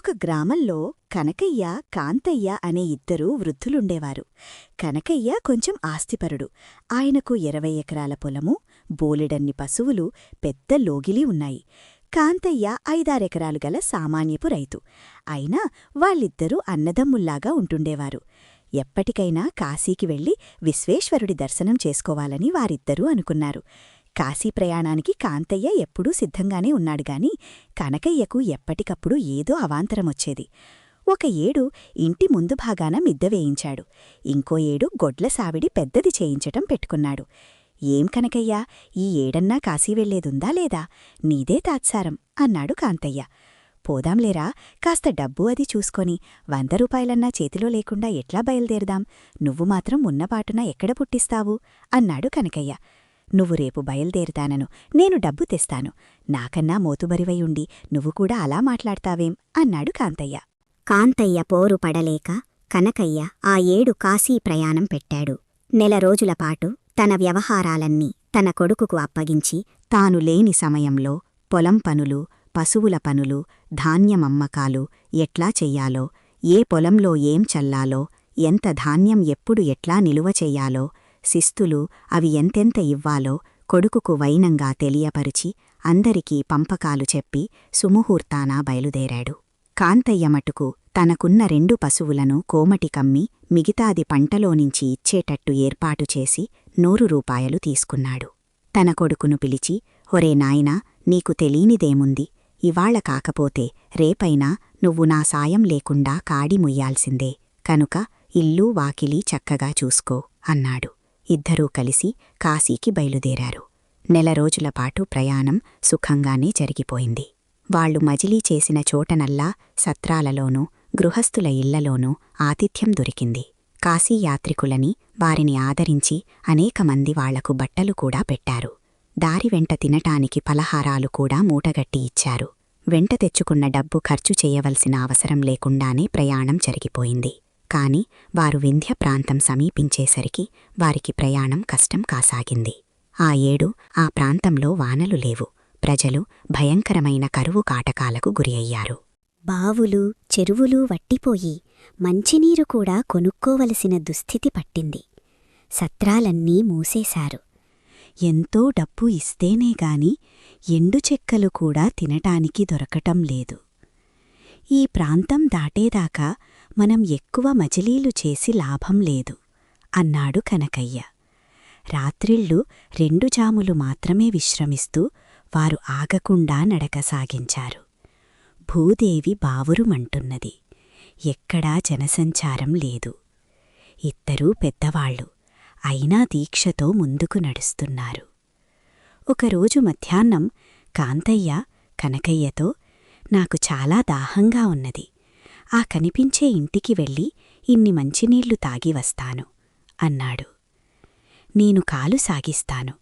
ఒక గ్రామంలో కనకయ్య కాంతయ్య అనే ఇద్దరూ వృద్ధులుండేవారు. కనకయ్య కొంచెం ఆస్తిపరుడు. ఆయనకు ఇరవై ఎకరాల పొలము బోలెడన్ని పశువులు పెద్ద లోగిలి ఉన్నాయి. కాంతయ్య ఐదారెకరాలు గల సామాన్యపు రైతు. అయినా వాళ్ళిద్దరూ అన్నదమ్ముల్లాగా ఉంటుండేవారు. ఎప్పటికైనా కాశీకి వెళ్ళి విశ్వేశ్వరుడి దర్శనం చేసుకోవాలని వారిద్దరూ అనుకున్నారు. కాశీ ప్రయాణానికి కాంతయ్య ఎప్పుడూ సిద్ధంగానే ఉన్నాడుగాని కనకయ్యకు ఎప్పటికప్పుడు ఏదో అవాంతరమొచ్చేది ఒక ఏడు ఇంటి ముందు భాగాన మిద్ద వేయించాడు. ఇంకో ఏడు గొడ్ల సావిడి పెద్దది చేయించటం పెట్టుకున్నాడు. ఏం కనకయ్యా ఈ ఏడన్నా కాశీ వెళ్ళేదుందా లేదా? నీదే తాత్సారం అన్నాడు కాంతయ్య. పోదాంలేరా కాస్త డబ్బు అది చూసుకొని వంద రూపాయలన్నా చేతిలో లేకుండా ఎట్లా బయలుదేరదాం? నువ్వు మాత్రం ఉన్నపాటున ఎక్కడ పుట్టిస్తావు? అన్నాడు కనకయ్య. నువ్వు రేపు బయలుదేరుతానను నేను డబ్బు తెస్తాను. నాకన్నా మోతుబరివై ఉండి నువ్వు కూడా అలా మాట్లాడతావేం? అన్నాడు కాంతయ్య. కాంతయ్య పోరు పడలేక కనకయ్య ఆ ఏడు కాశీ ప్రయాణం పెట్టాడు. నెల రోజులపాటు తన వ్యవహారాలన్నీ తన కొడుకుకు అప్పగించి తాను లేని సమయంలో పొలం పనులు పశువుల పనులు ధాన్యమమ్మకాలు ఎట్లా చెయ్యాలో ఏ పొలంలో ఏం చల్లాలో ఎంత ధాన్యం ఎప్పుడు ఎట్లా నిలువ చెయ్యాలో శిస్తులు అవి ఎంతెంత ఇవ్వాలో కొడుకుకు వైనంగా తెలియపరిచి అందరికీ పంపకాలు చెప్పి సుముహూర్తానా బయలుదేరాడు. కాంతయ్య మటుకు తనకున్న రెండు పశువులను కోమటి కమ్మి మిగతాది పంటలోనించి ఇచ్చేటట్టు ఏర్పాటు చేసి నూరు రూపాయలు తీసుకున్నాడు. తన కొడుకును పిలిచి ఒరే నాయనా నీకు తెలీనిదేముంది ఇవాళ కాకపోతే రేపైనా నువ్వు నా సాయం లేకుండా కాడి ముయ్యాల్సిందే. కనుక ఇల్లూ వాకిలి చక్కగా చూసుకో అన్నాడు. ఇద్దరూ కలిసి కాశీకి బయలుదేరారు. నెల రోజులపాటు ప్రయాణం సుఖంగానే జరిగిపోయింది. వాళ్ళు మజిలీ చేసిన చోటనల్లా సత్రాలలోనూ గృహస్థుల ఇళ్ళలోనూ ఆతిథ్యం దొరికింది. కాశీ యాత్రికులని వారిని ఆదరించి అనేకమంది వాళ్ళకు బట్టలు కూడా పెట్టారు. దారి వెంట తినటానికి పలహారాలు కూడా మూటగట్టి ఇచ్చారు. వెంట తెచ్చుకున్న డబ్బు ఖర్చు చేయవలసిన అవసరం లేకుండానే ప్రయాణం జరిగిపోయింది. కాని వారు వింధ్య ప్రాంతం సమీపించేసరికి వారికి ప్రయాణం కష్టం కాసాగింది. ఆ ఏడు ఆ ప్రాంతంలో వానలు లేవు. ప్రజలు భయంకరమైన కరువు కాటకాలకు గురి అయ్యారు బావులు చెరువులు వట్టిపోయి మంచినీరు కూడా కొనుక్కోవలసిన దుస్థితి పట్టింది. సత్రాలన్నీ మూసేశారు. ఎంతో డబ్బు ఇస్తేనే గాని ఎండు చెక్కలు కూడా తినటానికి దొరకటం లేదు. ఈ ప్రాంతం దాటేదాకా మనం ఎక్కువ మజిలీలు చేసి లాభం లేదు అన్నాడు కనకయ్య. రాత్రిళ్ళు రెండు జాములు మాత్రమే విశ్రమిస్తూ వారు ఆగకుండా నడక సాగించారు. భూదేవి బావురుమంటున్నది ఎక్కడా జనసంచారం లేదు. ఇద్దరూ పెద్దవాళ్ళు అయినా దీక్షతో ముందుకు నడుస్తున్నారు. ఒకరోజు మధ్యాహ్నం కాంతయ్య కనకయ్యతో నాకు చాలా దాహంగా ఉన్నది ఆ కనిపించే ఇంటికి వెళ్ళి ఇన్ని మంచినీళ్ళు తాగివస్తాను అన్నాడు. నేను కాలు సాగిస్తాను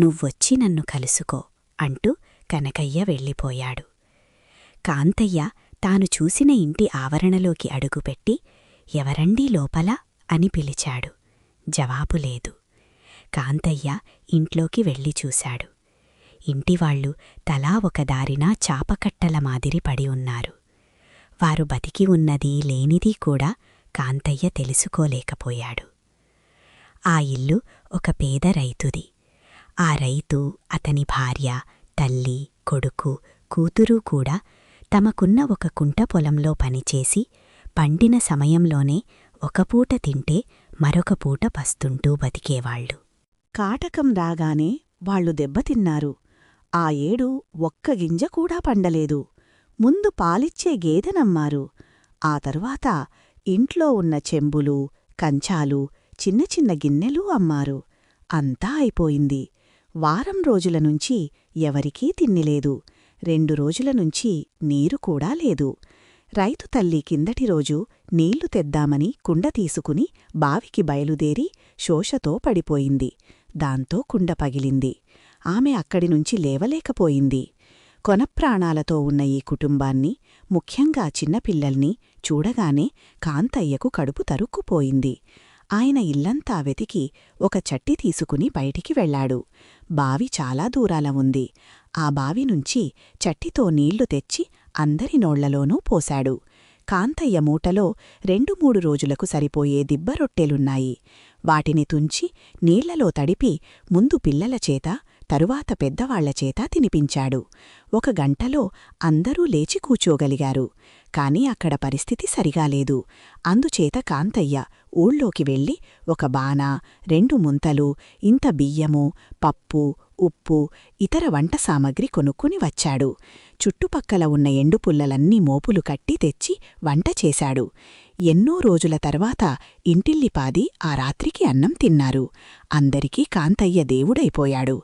నువ్వొచ్చి నన్ను కలుసుకో అంటూ కనకయ్య వెళ్ళిపోయాడు. కాంతయ్య తాను చూసిన ఇంటి ఆవరణలోకి అడుగుపెట్టి ఎవరండీ లోపల? అని పిలిచాడు. జవాబు లేదు. కాంతయ్య ఇంట్లోకి వెళ్ళి చూశాడు. ఇంటివాళ్ళు తలా ఒక దారిన చాపకట్టల మాదిరి పడి ఉన్నారు. వారు బతికి ఉన్నది లేనిది కూడా కాంతయ్య తెలుసుకోలేకపోయాడు. ఆ ఇల్లు ఒక పేద రైతుది. ఆ రైతు అతని భార్య తల్లి కొడుకు కూతురు కూడా తమకున్న ఒక కుంట పొలంలో పనిచేసి పండిన సమయంలోనే ఒక పూట తింటే మరొక పూట పస్తుంటూ బతికేవాళ్ళు కాటకం రాగానే వాళ్ళు దెబ్బతిన్నారు. ఆ ఏడు ఒక్క గింజ కూడా పండలేదు. ముందు పాలిచ్చే గేదెనమ్మారు. ఆ తరువాత ఇంట్లో ఉన్న చెంబులు కంచాలు చిన్న చిన్న గిన్నెలు అమ్మారు. అంతా అయిపోయింది. వారం రోజుల నుంచి ఎవరికీ తిన్నిలేదు రెండు రోజుల నుంచి నీరు కూడా లేదు. రైతు తల్లి కిందటి రోజు నీళ్ళు తెద్దామని కుండ తీసుకుని బావికి బయలుదేరి శోషతో పడిపోయింది. దాంతో కుండ పగిలింది. ఆమె అక్కడి నుంచి లేవలేకపోయింది. కొనప్రాణాలతో ఉన్న ఈ కుటుంబాన్ని ముఖ్యంగా చిన్నపిల్లల్ని చూడగానే కాంతయ్యకు కడుపు తరుక్కుపోయింది. ఆయన ఇల్లంతా వెతికి ఒక చట్టి తీసుకుని బయటికి వెళ్ళాడు బావి చాలా దూరాల ఉంది. ఆ బావి నుంచి చట్టితో నీళ్ళు తెచ్చి అందరి నోళ్ళలోనూ పోశాడు. కాంతయ్య మూటలో రెండు మూడు రోజులకు సరిపోయే దిబ్బరొట్టెలున్నాయి వాటిని తుంచి నీళ్ళలో తడిపి ముందు పిల్లల చేత తరువాత పెద్దవాళ్ళచేత తినిపించాడు. ఒక గంటలో అందరూ లేచి కూచోగలిగారు కాని అక్కడ పరిస్థితి సరిగాలేదు అందుచేత కాంతయ్య ఊళ్ళోకి వెళ్ళి ఒక బాన రెండు ముంతలు ఇంత బియ్యము పప్పు ఉప్పు ఇతర వంట సామగ్రి కొనుక్కుని వచ్చాడు. చుట్టుపక్కల ఉన్న ఎండుపుల్లలన్నీ మోపులు కట్టి తెచ్చి వంట చేశాడు. ఎన్నో రోజుల తర్వాత ఇంటిల్లిపాది ఆ రాత్రికి అన్నం తిన్నారు. అందరికీ కాంతయ్య దేవుడైపోయాడు.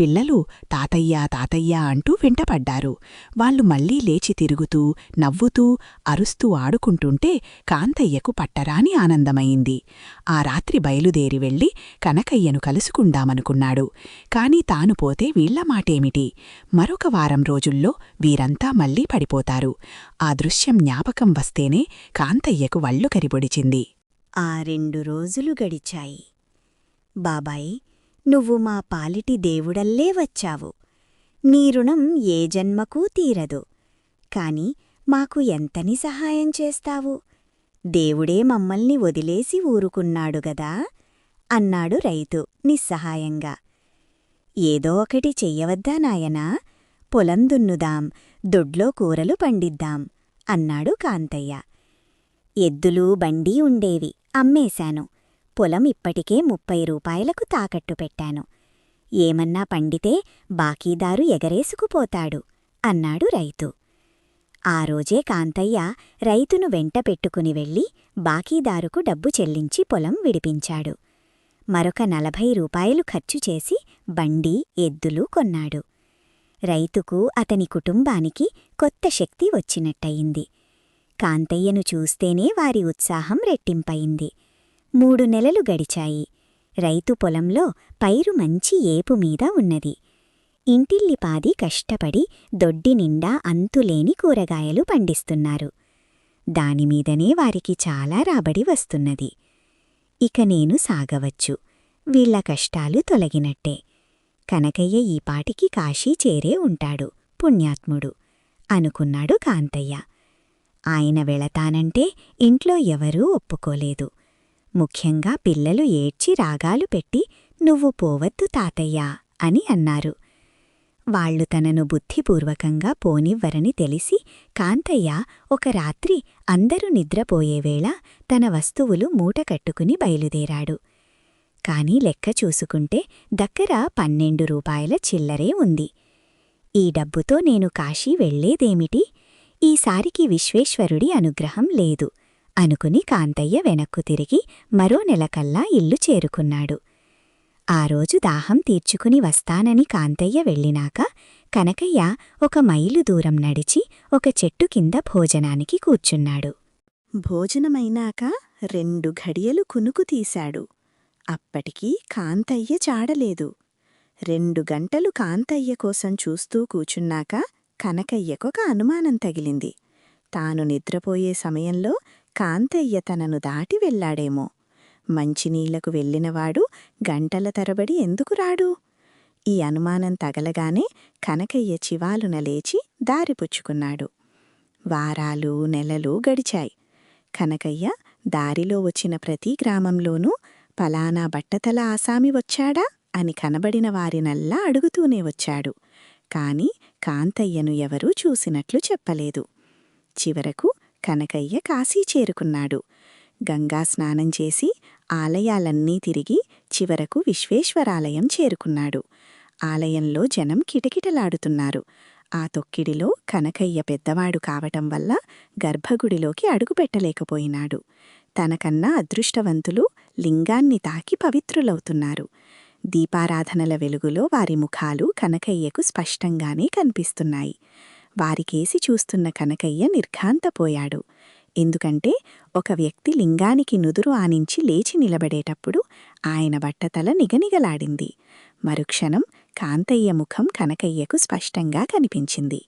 పిల్లలు తాతయ్య తాతయ్య అంటూ వెంటపడ్డారు. వాళ్ళు మళ్ళీ లేచి తిరుగుతూ నవ్వుతూ అరుస్తూ ఆడుకుంటుంటే కాంతయ్యకు పట్టరాని ఆనందమైంది. ఆ రాత్రి బయలుదేరి వెళ్ళి కనకయ్యను కలుసుకుందామనుకున్నాడు. కాని తాను పోతే వీళ్ళ మాటేమిటి? మరొక వారం రోజుల్లో వీరంతా మళ్ళీ పడిపోతారు. ఆ దృశ్యం జ్ఞాపకం వస్తేనే కాంతయ్యకు వళ్ళు కరిపొడిచింది ఆ రెండు రోజులు గడిచాయి. బాబాయ్ నువ్వు మా పాలిటి దేవుడల్లే వచ్చావు. నీ రుణం ఏ జన్మకూ తీరదు. కాని మాకు ఎంతని సహాయం చేస్తావు? దేవుడే మమ్మల్ని వదిలేసి ఊరుకున్నాడు గదా? అన్నాడు రైతు నిస్సహాయంగా. ఏదో ఒకటి చెయ్యవద్దా నాయనా? పొలం దున్నుదాం దొడ్లో కూరలు పండిద్దాం అన్నాడు కాంతయ్య. ఎద్దులు బండీ ఉండేవి అమ్మేశాను. పొలం ఇప్పటికే ముప్పై రూపాయలకు తాకట్టు పెట్టాను. ఏమన్నా పండితే బాకీదారు ఎగరేసుకుపోతాడు అన్నాడు రైతు. ఆ రోజే కాంతయ్య రైతును వెంట పెట్టుకుని వెళ్ళి బాకీదారుకు డబ్బు చెల్లించి పొలం విడిపించాడు. మరొక నలభై రూపాయలు ఖర్చు చేసి బండి ఎద్దులు కొన్నాడు. రైతుకు అతని కుటుంబానికి కొత్త శక్తి వచ్చినట్టయింది. కాంతయ్యను చూస్తేనే వారి ఉత్సాహం రెట్టింపయింది. మూడు నెలలు గడిచాయి. రైతు పొలంలో పైరు మంచి ఏపుమీద ఉన్నది. ఇంటిల్లిపాది కష్టపడి దొడ్డి నిండా అంతులేని కూరగాయలు పండిస్తున్నారు. దానిమీదనే వారికి చాలా రాబడి వస్తున్నది. ఇక నేను సాగవచ్చు. వీళ్ళ కష్టాలు తొలగినట్టే. కనకయ్య ఈపాటికి కాశీ చేరే ఉంటాడు పుణ్యాత్ముడు అనుకున్నాడు కాంతయ్య. ఆయన వెళతానంటే ఇంట్లో ఎవరూ ఒప్పుకోలేదు. ముఖ్యంగా పిల్లలు ఏడ్చి రాగాలు పెట్టి నువ్వు పోవద్దు తాతయ్యా అని అన్నారు. వాళ్ళు తనను బుద్ధిపూర్వకంగా పోనివ్వరని తెలిసి కాంతయ్య ఒక రాత్రి అందరూ నిద్రపోయేవేళ తన వస్తువులు మూటకట్టుకుని బయలుదేరాడు. కాని లెక్క చూసుకుంటే దగ్గర పన్నెండు రూపాయల చిల్లరే ఉంది. ఈ డబ్బుతో నేను కాశీ వెళ్ళేదేమిటి ఈసారికి విశ్వేశ్వరుడి అనుగ్రహం లేదు. అనుకుని కాంతయ్య వెనక్కు తిరిగి మరో నెలకల్లా ఇల్లు చేరుకున్నాడు. ఆ రోజు దాహం తీర్చుకుని వస్తానని కాంతయ్య వెళ్ళినాక కనకయ్య ఒక మైలు దూరం నడిచి ఒక చెట్టు కింద భోజనానికి కూర్చున్నాడు. భోజనమైనాక రెండు ఘడియలు కునుకు తీశాడు. అప్పటికీ కాంతయ్య చాడలేదు. రెండు గంటలు కాంతయ్య కోసం చూస్తూ కూచున్నాక కనకయ్యకొక అనుమానం తగిలింది. తాను నిద్రపోయే సమయంలో కాంతయ్య తనను దాటి వెళ్ళాడేమో మంచినీళ్ళకు వెళ్ళినవాడు గంటల తరబడి ఎందుకు రాడు? ఈ అనుమానం తగలగానే కనకయ్య చివాలున లేచి దారిపుచ్చుకున్నాడు వారాలు నెలలు గడిచాయి. కనకయ్య దారిలో వచ్చిన ప్రతి గ్రామంలోనూ పలానా బట్టతల ఆసామి వచ్చాడా అని కనబడిన వారినల్లా అడుగుతూనే వచ్చాడు. కాని కాంతయ్యను ఎవరూ చూసినట్లు చెప్పలేదు. చివరకు కనకయ్య కాశీ చేరుకున్నాడు. గంగా స్నానం చేసి ఆలయాలన్నీ తిరిగి చివరకు విశ్వేశ్వరాలయం చేరుకున్నాడు. ఆలయంలో జనం కిటకిటలాడుతున్నారు. ఆ తొక్కిడిలో కనకయ్య పెద్దవాడు కావటం వల్ల గర్భగుడిలోకి అడుగుపెట్టలేకపోయినాడు. తనకన్నా అదృష్టవంతులు లింగాన్ని తాకి పవిత్రులవుతున్నారు. దీపారాధనల వెలుగులో వారి ముఖాలు కనకయ్యకు స్పష్టంగానే కనిపిస్తున్నాయి. వారికేసి చూస్తున్న కనకయ్య నిర్ఘాంతపోయాడు. ఎందుకంటే ఒక వ్యక్తి లింగానికి నుదురు ఆనించి లేచి నిలబడేటప్పుడు ఆయన బట్టతల నిగనిగలాడింది. మరుక్షణం కాంతయ్య ముఖం కనకయ్యకు స్పష్టంగా కనిపించింది.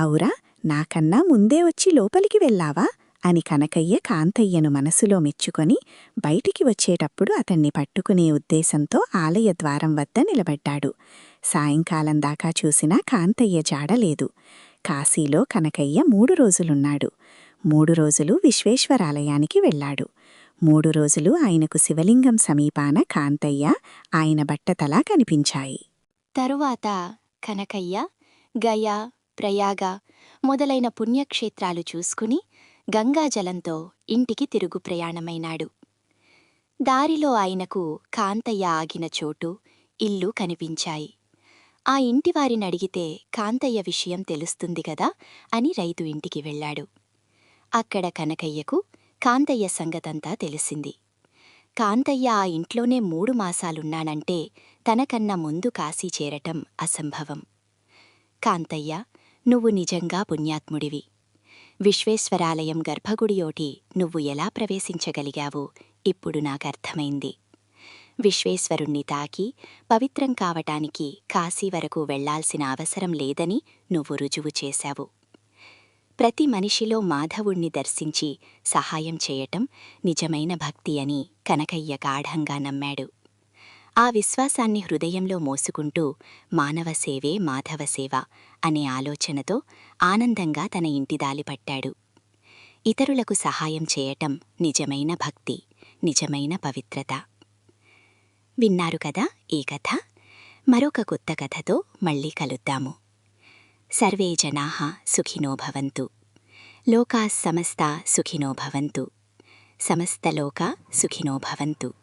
ఔరా నాకన్నా ముందే వచ్చి లోపలికి వెళ్ళావా? అని కనకయ్య కాంతయ్యను మనసులో మెచ్చుకొని బయటికి వచ్చేటప్పుడు అతన్ని పట్టుకునే ఉద్దేశంతో ఆలయ ద్వారం వద్ద నిలబడ్డాడు. సాయంకాలం దాకా చూసినా కాంతయ్య జాడలేదు. కాశీలో కనకయ్య మూడు రోజులున్నాడు. మూడు రోజులు విశ్వేశ్వరాలయానికి వెళ్ళాడు. మూడు రోజులు ఆయనకు శివలింగం సమీపాన కాంతయ్య ఆయన బట్టతలా కనిపించాయి. తరువాత కనకయ్య గయ ప్రయాగ మొదలైన పుణ్యక్షేత్రాలు చూసుకుని గంగాజలంతో ఇంటికి తిరుగు ప్రయాణమైనాడు. దారిలో ఆయనకు కాంతయ్య ఆగిన చోటు ఇల్లు కనిపించాయి. ఆ ఇంటివారిని అడిగితే కాంతయ్య విషయం తెలుస్తుంది కదా అని రైతు ఇంటికి వెళ్ళాడు. అక్కడ కనకయ్యకు కాంతయ్య సంగతంతా తెలిసింది. కాంతయ్య ఆ ఇంట్లోనే మూడు మాసాలున్నానంటే తనకన్నా ముందు కాశీ చేరటం అసంభవం. కాంతయ్య నువ్వు నిజంగా పుణ్యాత్ముడివి. విశ్వేశ్వరాలయం గర్భగుడియోటి నువ్వు ఎలా ప్రవేశించగలిగావు? ఇప్పుడు నాకర్థమైంది. విశ్వేశ్వరుణ్ణి తాకి పవిత్రం కావటానికి కాశీ వరకు వెళ్ళాల్సిన అవసరం లేదని నువ్వు రుజువు చేశావు. ప్రతి మనిషిలో మాధవుణ్ణి దర్శించి సహాయం చేయటం నిజమైన భక్తి అని కనకయ్య గాఢంగా నమ్మాడు. ఆ విశ్వాసాన్ని హృదయంలో మోసుకుంటూ మానవ సేవే మాధవ సేవ అనే ఆలోచనతో ఆనందంగా తన ఇంటి దాలిపట్టాడు ఇతరులకు సహాయం చేయటం నిజమైన భక్తి నిజమైన పవిత్రత. విన్నారు కదా ఈ కథ? మరొక కొత్త కథతో మళ్ళీ కలుద్దాము. సర్వే జనాః సుఖినో భవంతు. లోకా సమస్తా సుఖినో భవంతు. సమస్తలోకా సుఖినో భవంతు.